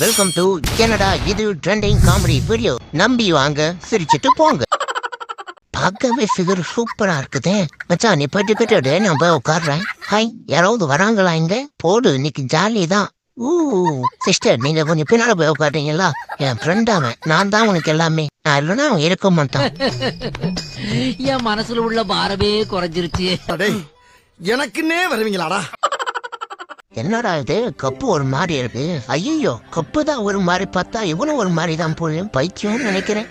Welcome to Canada இது trending comedy video நம்பி வாங்க சிரிச்சிட்டு போங்க. பார்க்கவே ஃபிகர் சூப்பரா இருக்குதே. மச்சான் நீ பட்டு கட்டு நான் போய் உட்காடுறேன் ஹாய் யாராவது வராங்களா இங்க? போடு இன்னைக்கு ஜாலி தான். ஊ சிஸ்டர் நீங்க கொஞ்சம் பின்னால போய் உட்காடுறீங்களா என் ஃப்ரெண்ட் அவன். நான் தான் உனக்கு எல்லாமே. நான் இல்லைன்னா அவன் இருக்க மாட்டான். என் மனசுல உள்ள பாரமே குறைஞ்சிருச்சு. எனக்குன்னே வருவீங்களாடா? என்னடா இது? கப்பு ஒரு மாதிரி இருக்கு. ஐயோ கப்பு தான் ஒரு மாதிரி பார்த்தா இவனும் ஒரு மாதிரி தான் போயும் பைத்தியம்னு நினைக்கிறேன்.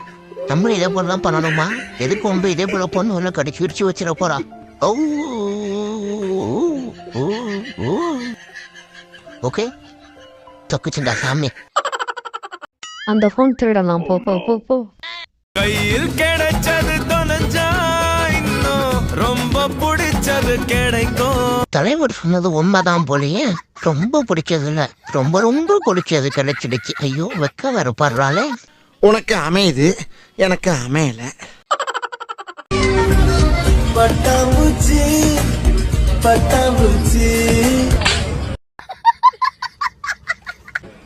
நம்மளும் இதே போல தான் பண்ணணுமா? எதுக்கு ஒன்று இதே போல பொண்ணு ஒன்று கடைக்கு பிரிச்சு வச்சிட போறா? ஓ ஓகே. தொக்குச்சுண்டா சாமி. அந்த ஃபோன் திருடலாம். போ போ போ போ. கையில் கிடைச்சது பிடிச்சது கிடைக்கும். தலைவர் சொன்னது உண்மைதான் போலயே ரொம்ப பிடிச்சது இல்ல ரொம்ப ரொம்ப பிடிச்சது கிடைச்சிடுச்சு. ஐயோ வெக்க வர பாடுறாளே. உனக்கு அமையுது எனக்கு அமையல. பட்டாம்பூச்சி பட்டாம்பூச்சி.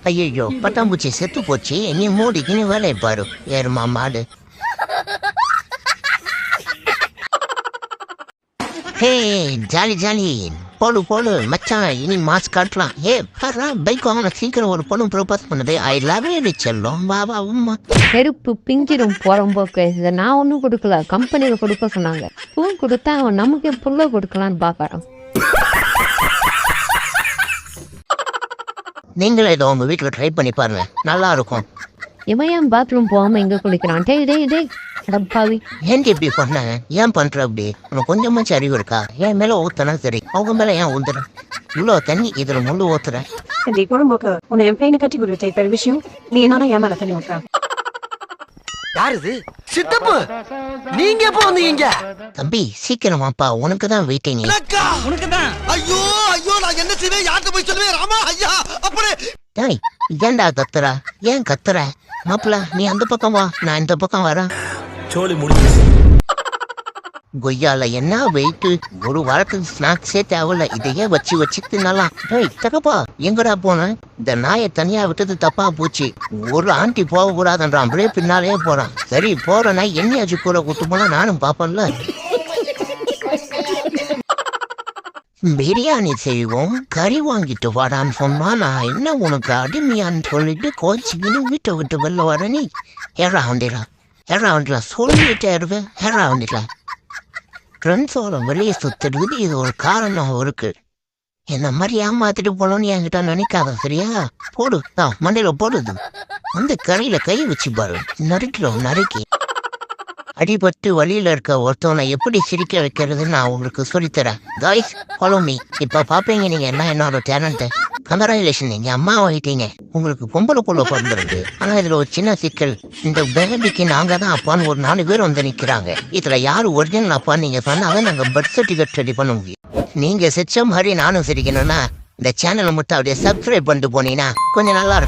ஐயோ பட்டாம்பூச்சி செத்து போச்சு. நீ மூடிக்கு நீ வேலையை பாரு. ஏறுமா மாடு. Hey jolly jolly. போடு போடு. மச்சான் இனி மாஸ் காட்டலாம். ஏ பாரு பைக் வாங்கின சீக்கிரம் ஒரு பொண்ணு ப்ரோபோஸ் பண்ணுது. ஐ லவ் யூ செல்லும். வா வா உம்மா. செருப்பு பிஞ்சிரும் புறம்போக்கு. இதை நான் ஒன்றும் கொடுக்கல. கம்பெனியில் கொடுக்க சொன்னாங்க. ஃபோன் கொடுத்தா அவன் நமக்கு புள்ள கொடுக்கலான்னு பார்க்கறான் நீங்களே இதை உங்க வீட்டில் ட்ரை பண்ணி பாருங்க. நல்லா இருக்கும். இவன் ஏன் பாத்ரூம் போகாம எங்க குளிக்கிறான்? டேய் டேய் டேய் அடப்பாவி ஏன் இப்படி பண்ண? ஏன் பண்ற அப்படி? உனக்கு கொஞ்சமாச்சும் அறிவு இருக்கா? என் மேல ஊத்துனா சரி. அவங்க மேல ஏன் ஊத்துற இவ்வளோ தண்ணி இதுல முள்ளு ஊத்துற. சரி குடும்பக்கு உன்னை என் பையனை கட்டி கொடுத்த இப்ப விஷயம். நீ என்னன்னா ஏன் மேல தண்ணி விட்டுற யார் இது? சித்தப்பு! நீங்க எப்போ வந்தீங்க? தம்பி சீக்கிரமாப்பா உனக்கு தான் வெயிட்டிங் ஐயோ ஐயோ நான் என்ன செய்வேன்? யார்கிட்ட போய் சொல்லுவேன்? ராமா ஐயா அப்படியே டேய் ஏன்டா கத்துற? ஏன் கத்துற? மாப்பிள நீ அந்த பக்கம் வா. நான் இந்த பக்கம் வரேன். சோலி முடிஞ்சு கொய்யால என்ன வெயிட் ஒரு வாரத்துக்கு ஸ்நாக்ஸே தேவையில்ல. இதையே வச்சு வச்சு தின்னலாம். டேய் தகப்பா எங்கடா போன? இந்த நாயை தனியா விட்டது தப்பா போச்சு. ஒரு ஆண்டி போக கூடாதுன்றான் அப்படியே பின்னாலே போறான். சரி போற நாய் என்னையாச்சு கூட குத்து போனா நானும் பாப்பேன்ல. பிரியாணி செய்வோம். கறி வாங்கிட்டு வரான்னு சொன்னா நான் என்ன உனக்கு அடிமையான்னு சொல்லிட்டு கோச்சிக்கின்னு வீட்டை விட்டு வெளில வர நீ? ஏறா வண்டிடா ஏறா வண்டிடா சொல்லிட்டே இருவேன் ஏறா வண்டிடா ஃப்ரெண்ட்ஸோட வெளியே சுத்துறதுக்கு இது ஒரு காரணம் இருக்கு. என்ன மாதிரி ஏமாத்திட்டு போனோன்னு என்கிட்ட நினைக்காத சரியா? போடு ஆ மண்டையில் போடுது அந்த கறியில் கை வச்சு பாரு. நறுக்கிறோம் நறுக்கி அடிபட்டு வழியில இருக்க ஒருத்தவனை எப்படி சிரிக்க வைக்கிறதுன்னு நான் உங்களுக்கு சொல்லித்தரேன். காய்ஸ் ஃபாலோ மீ இப்ப பாப்பீங்க நீங்க என்ன என்னோட டேலண்ட் கங்கராச்சுலேஷன் எங்க அம்மா ஆகிட்டீங்க உங்களுக்கு பொம்பளை புள்ள பிறந்திருக்கு. ஆனா இதுல ஒரு சின்ன சிக்கல். இந்த பேபிக்கு நாங்க தான் அப்பான்னு ஒரு நாலு பேர் வந்து நிக்கிறாங்க. இதுல யாரு ஒரிஜினல் அப்பா நீங்க சொன்னாதான் நாங்க பர்த் சர்டிஃபிகேட் ரெடி பண்ண முடியும். நீங்க சிரிச்ச மாதிரி நானும் சிரிக்கணும்னா இந்த சேனலை மட்டும் அப்படியே சப்ஸ்கிரைப் பண்ணிட்டு போனீங்கன்னா கொஞ்சம் நல்லா இருக்கும்.